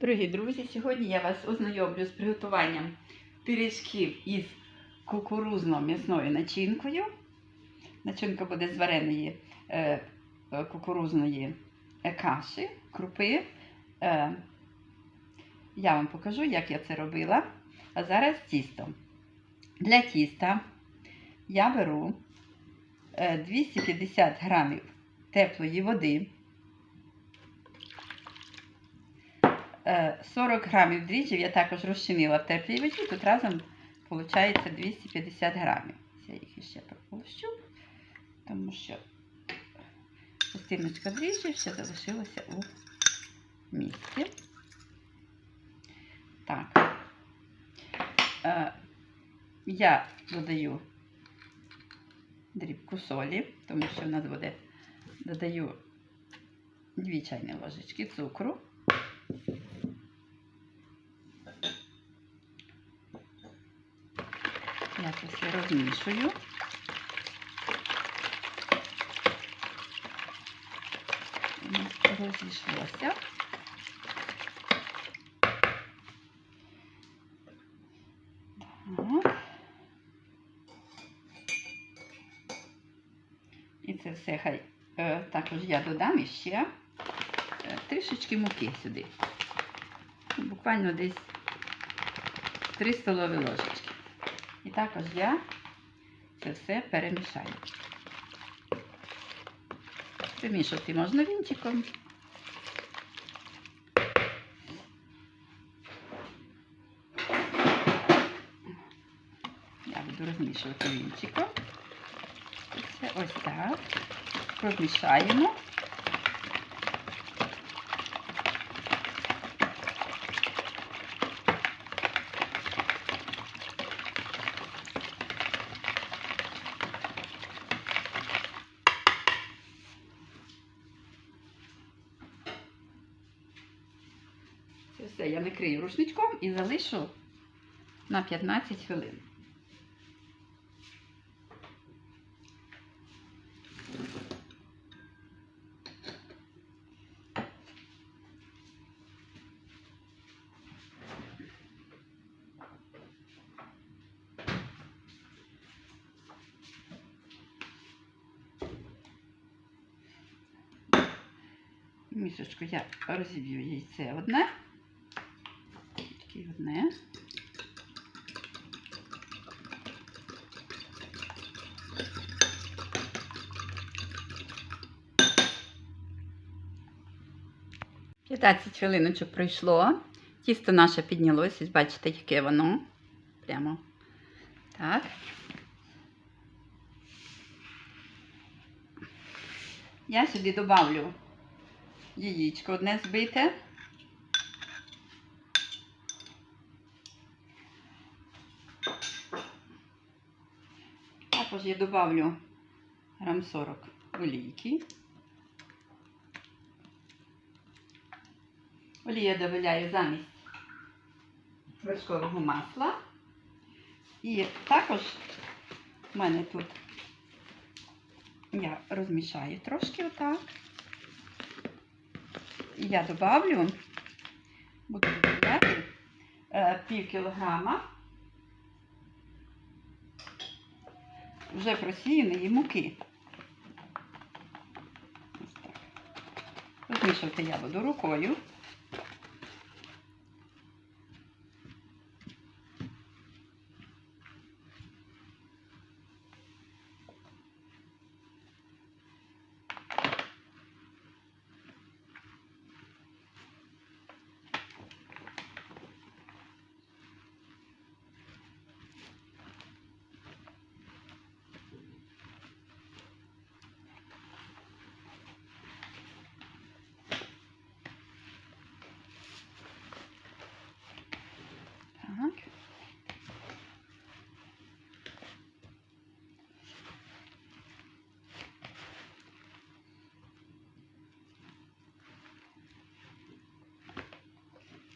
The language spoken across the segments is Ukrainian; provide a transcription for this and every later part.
Дорогі друзі, сьогодні я вас ознайомлю з приготуванням пиріжків із кукурузно-м'ясною начинкою. Начинка буде з вареної е, е, кукурузної е, каші, крупи. Е, я вам покажу, як я це робила. А зараз тісто. Для тіста я беру е, 250 грамів теплої води. 40 грамів дріжджів я також розчинила в теплій воді, тут разом виходить 250 грамів. Я їх ще пропущу, тому що частиночка дріжджів ще залишилася у місці. Так, Е, я додаю дрібку солі, тому що в нас буде додаю 2 чайні ложечки цукру. Розмішую. Розійшлося. І це все хай е, також я додам іще е, трішечки муки сюди. Буквально десь 3 столові ложечки. І також я це все перемішаю. Примішувати можна вінчиком. Я буду розмішувати вінчиком. Це ось так. Промішаємо. Я накрию рушничком і залишу на 15 хвилин. Місочку я розіб'ю яйце одне. Одне. П'ятнадцять хвилиночок пройшло. Тісто наше піднялося, бачите, яке воно. Прямо так. Я сюди добавлю яєчко одне збите. Також я добавлю грам 40 олійки. Олію я додаю замість вершкового масла. І також в мене тут я розмішаю трошки отак. Я добавлю, буду додавати е, пів кілограма вже просіяної муки. Ось так. Розмішувати я буду рукою. Так.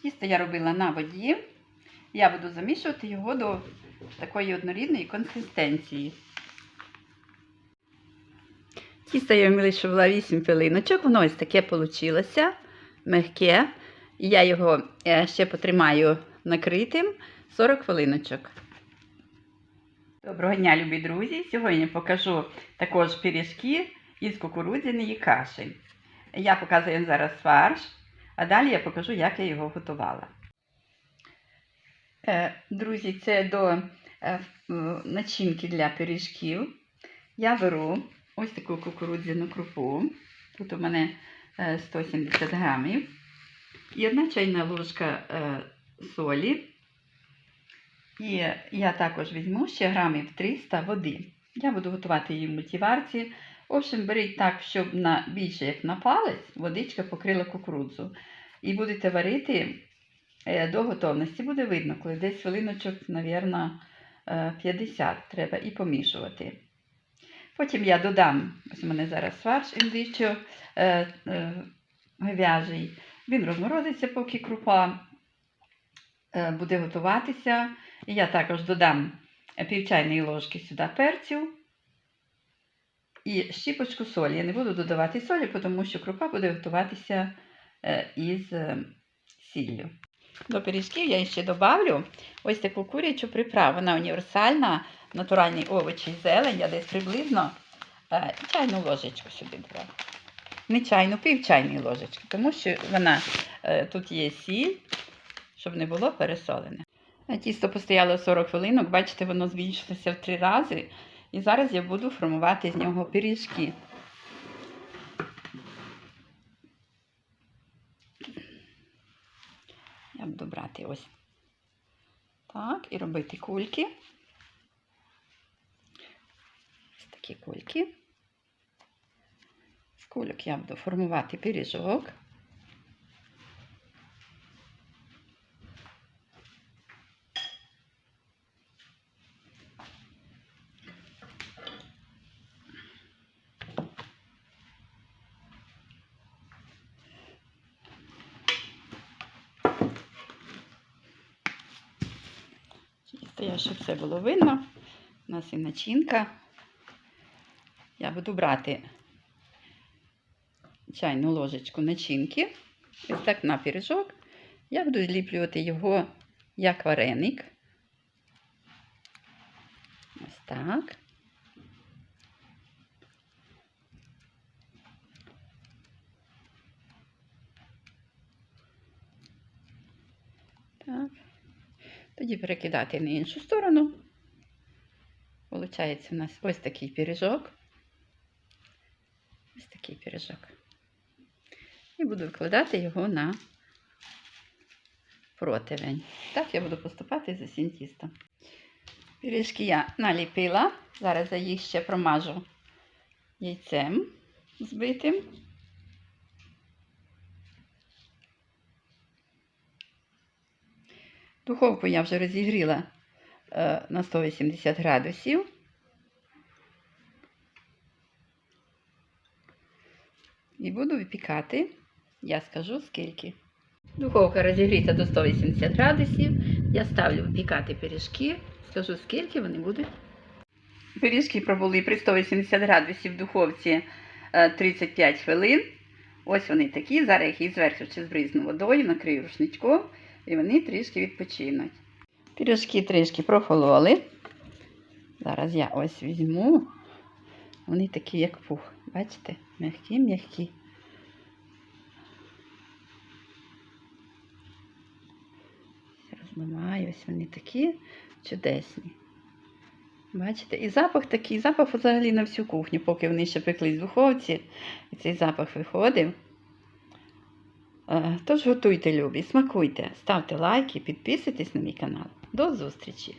Тісто я робила на воді. Я буду замішувати його до такої однорідної консистенції. Тісто я вмілишувала 8 пилиночок, воно ось таке вийшло, мягке. Я його е, ще потримаю накритим 40 хвилиночок. Доброго дня, любі друзі! Сьогодні покажу також пиріжки із кукурудзяної каші. Я показую зараз фарш, а далі я покажу, як я його готувала. Е, Друзі, це до е, начинки для пиріжків. Я беру ось таку кукурудзяну крупу. Тут у мене е, 170 грамів. І одна чайна ложка е, солі. І я також візьму ще грамів 300 води. Я буду готувати її в мультиварці. В общем, беріть так, щоб на більше як на палець водичка покрила кукурудзу. І будете варити е, до готовності. Буде видно, коли десь хвилиночок, мабуть, 50 треба і помішувати. Потім я додам, ось у мене зараз фарш індичо е, е, говяжий. Він розморозиться, поки крупа е, буде готуватися. І я також додам пів чайної ложки сюди перцю і щіпочку солі. Я не буду додавати солі, тому що крупа буде готуватися е, із е, сіллю. До пиріжків я ще додавлю ось таку курячу приправу. Вона універсальна, натуральні овочі і зелень. Я десь приблизно е, чайну ложечку сюди брала. Не чайну, пів чайної ложечки, тому що вона тут є сіль, щоб не було пересолене. Тісто постояло 40 хвилинок, бачите, воно збільшилося в три рази. І зараз я буду формувати з нього пиріжки. Я буду брати ось так і робити кульки. Ось такі кульки. З кульок я буду формувати пиріжок. Чисто, щоб все було видно. У нас і начинка. Я буду брати чайну ложечку начинки. Ось так на пиріжок. Я буду зліплювати його як вареник. Ось. Так. Тоді перекидати на іншу сторону. Получається у нас ось такий пиріжок. Ось такий пиріжок. І буду викладати його на противень. Так я буду поступати з усім тістом. Пиріжки я наліпила. Зараз я їх ще промажу яйцем збитим. Духовку я вже розігріла е, на 180 градусів. І буду випікати, я скажу скільки. Духовка розігріта до 180 градусів. Я ставлю випікати пиріжки, скажу скільки вони будуть. Пиріжки пробули при 180 градусів в духовці е, 35 хвилин. Ось вони такі. Зараз їх зверху ще збризну водою, накрию рушничком і вони трішки відпочинуть. Пиріжки трішки прохололи. Зараз я ось візьму. Вони такі, як пух. Бачите? М'які-м'які. Розмиваю, ось вони такі чудесні. Бачите? І запах такий, запах взагалі на всю кухню, поки вони ще пеклись в духовці, і цей запах виходив. Е, Тож готуйте, любі, смакуйте, ставте лайки, підписуйтесь на мій канал. До зустрічі!